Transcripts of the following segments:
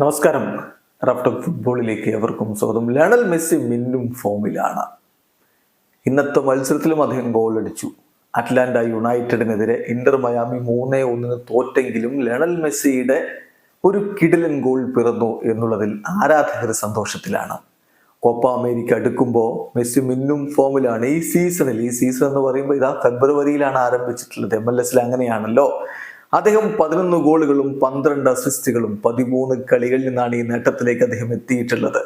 നമസ്കാരം. റാഫ്റ്റർ ഫുട്ബോളിലേക്ക് എവർക്കും സ്വാഗതം. ലണൽ മെസ്സി മിന്നും ഫോമിലാണ്. ഇന്നത്തെ മത്സരത്തിലും അദ്ദേഹം ഗോൾ അടിച്ചു. അറ്റ്ലാന്റ യുണൈറ്റഡിനെതിരെ ഇന്റർ മയാമി മൂന്നേ ഒന്നിന് തോറ്റെങ്കിലും ലണൽ മെസ്സിയുടെ ഒരു കിടിലൻ ഗോൾ പിറന്നു എന്നുള്ളതിൽ ആരാധകർ സന്തോഷത്തിലാണ്. കോപ്പ അമേരിക്ക അടുക്കുമ്പോൾ മെസ്സി മിന്നും ഫോമിലാണ്. ഈ സീസണിൽ ഈ സീസൺ എന്ന് പറയുമ്പോൾ ഇതാ ഫെബ്രുവരിയിലാണ് ആരംഭിച്ചിട്ടുള്ളത്. എം എൽ എസിൽ അങ്ങനെയാണല്ലോ. അദ്ദേഹം പതിനൊന്ന് ഗോളുകളും പന്ത്രണ്ട് അസിസ്റ്റുകളും പതിമൂന്ന് കളികളിൽ നിന്നാണ് ഈ നേട്ടത്തിലേക്ക് അദ്ദേഹം എത്തിയിട്ടുള്ളത്.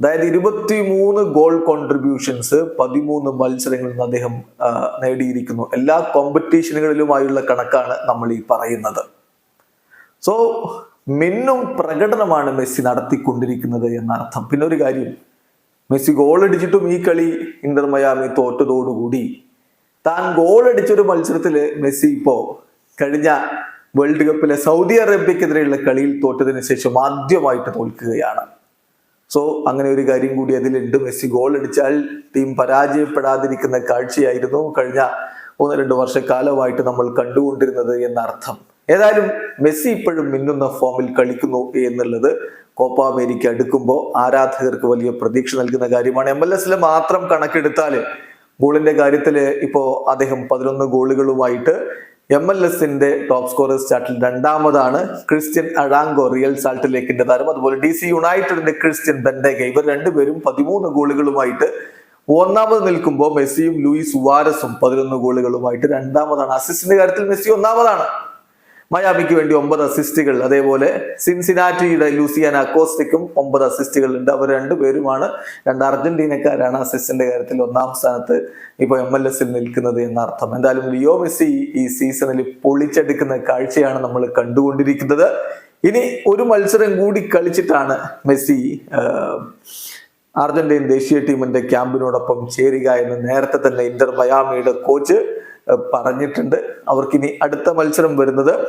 അതായത് ഇരുപത്തി മൂന്ന് ഗോൾ കോൺട്രിബ്യൂഷൻസ് പതിമൂന്ന് മത്സരങ്ങളിൽ നിന്ന് അദ്ദേഹം നേടിയിരിക്കുന്നു. എല്ലാ കോമ്പറ്റീഷനുകളിലുമായുള്ള കണക്കാണ് നമ്മൾ ഈ പറയുന്നത്. സോ മിന്നും പ്രകടനമാണ് മെസ്സി നടത്തിക്കൊണ്ടിരിക്കുന്നത് എന്നർത്ഥം. പിന്നെ ഒരു കാര്യം മെസ്സി ഗോൾ അടിച്ചിട്ടും ഈ കളി ഇന്റർ മയാമി തോറ്റതോടുകൂടി താൻ ഗോൾ അടിച്ചൊരു മത്സരത്തിൽ മെസ്സി ഇപ്പോ കഴിഞ്ഞ വേൾഡ് കപ്പിലെ സൗദി അറേബ്യക്കെതിരെയുള്ള കളിയിൽ തോറ്റതിന് ശേഷം ആദ്യമായിട്ട് തോൽക്കുകയാണ്. സോ അങ്ങനെ ഒരു കാര്യം കൂടി അതിലുണ്ട്. മെസ്സി ഗോൾ അടിച്ചാൽ ടീം പരാജയപ്പെടാതിരിക്കുന്ന കാഴ്ചയായിരുന്നു കഴിഞ്ഞ ഒന്ന് രണ്ട് വർഷക്കാലമായിട്ട് നമ്മൾ കണ്ടുകൊണ്ടിരുന്നത് എന്നർത്ഥം. ഏതായാലും മെസ്സി ഇപ്പോഴും മിന്നുന്ന ഫോമിൽ കളിക്കുന്നു എന്നുള്ളത് കോപ്പ അമേരിക്ക എടുക്കുമ്പോൾ ആരാധകർക്ക് വലിയ പ്രതീക്ഷ നൽകുന്ന കാര്യമാണ്. എം എൽ എസിലെ മാത്രം കണക്കെടുത്താൽ ഗോളിന്റെ കാര്യത്തിൽ ഇപ്പോ അദ്ദേഹം പതിനൊന്ന് ഗോളുകളുമായിട്ട് എം എൽ എസിന്റെ ടോപ്പ് സ്കോറേഴ്സ് ചാർട്ടിൽ രണ്ടാമതാണ് ക്രിസ്ത്യൻ അഴാങ്കോ റിയൽ സാൾട്ട് ലേക്കിന്റെ താരം. അതുപോലെ ഡി സി യുണൈറ്റഡിന്റെ ക്രിസ്ത്യൻ ബെൻഡേഗ ഇവർ രണ്ടുപേരും പതിമൂന്ന് ഗോളുകളുമായിട്ട് ഒന്നാമത് നിൽക്കുമ്പോൾ മെസ്സിയും ലൂയിസ് വാരസും പതിനൊന്ന് ഗോളുകളുമായിട്ട് രണ്ടാമതാണ്. അസിസ്റ്റിന്റെ കാര്യത്തിൽ മെസ്സി ഒന്നാമതാണ്. മയാമിക്ക് വേണ്ടി ഒമ്പത് അസിസ്റ്റുകൾ അതേപോലെ സിൻസിനാറ്റിയുടെ ലൂസിയാന അക്കോസ്റ്റിക്കും ഒമ്പത് അസിസ്റ്റുകൾ ഉണ്ട്. അവർ രണ്ടുപേരുമാണ് രണ്ട് അർജന്റീനക്കാരാണ് അസിസ്റ്റിന്റെ കാര്യത്തിൽ ഒന്നാം സ്ഥാനത്ത് ഇപ്പോൾ എം എൽ എസിൽ നിൽക്കുന്നത് എന്നർത്ഥം. എന്തായാലും ലിയോ മെസ്സി ഈ സീസണിൽ പൊളിച്ചെടുക്കുന്ന കാഴ്ചയാണ് നമ്മൾ കണ്ടുകൊണ്ടിരിക്കുന്നത്. ഇനി ഒരു മത്സരം കൂടി കളിച്ചിട്ടാണ് മെസ്സി അർജന്റീൻ ദേശീയ ടീമിന്റെ ക്യാമ്പിനോടൊപ്പം ചേരുക എന്ന് നേരത്തെ തന്നെ ഇന്റർ മയാമിയുടെ കോച്ച് പറഞ്ഞിട്ടുണ്ട്. അവർക്കിനി അടുത്ത മത്സരം വരുന്നത്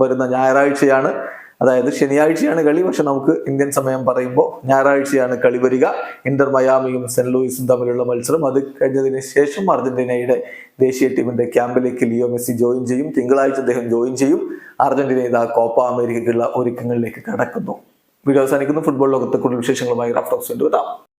വരുന്ന ഞായറാഴ്ചയാണ്. അതായത് ശനിയാഴ്ചയാണ് കളി പക്ഷെ നമുക്ക് ഇന്ത്യൻ സമയം പറയുമ്പോൾ ഞായറാഴ്ചയാണ് കളി വരിക. ഇന്റർ മയാമിയും സെന്റ് ലൂയിസും തമ്മിലുള്ള മത്സരം. അത് കഴിഞ്ഞതിന് ശേഷം അർജന്റീനയുടെ ദേശീയ ടീമിന്റെ ക്യാമ്പിലേക്ക് ലിയോ മെസ്സി ജോയിൻ ചെയ്യും. തിങ്കളാഴ്ച അദ്ദേഹം ജോയിൻ ചെയ്യും. അർജന്റീന ഇതാ കോപ്പ അമേരിക്കയ്ക്കുള്ള ഒരുക്കങ്ങളിലേക്ക് കടക്കുന്നു. വീഡിയോ അവസാനിക്കുന്നു. ഫുട്ബോൾ ലോകത്തെ കൂടുതൽ വിശേഷങ്ങളുമായി റഫറൻസ് വരാം.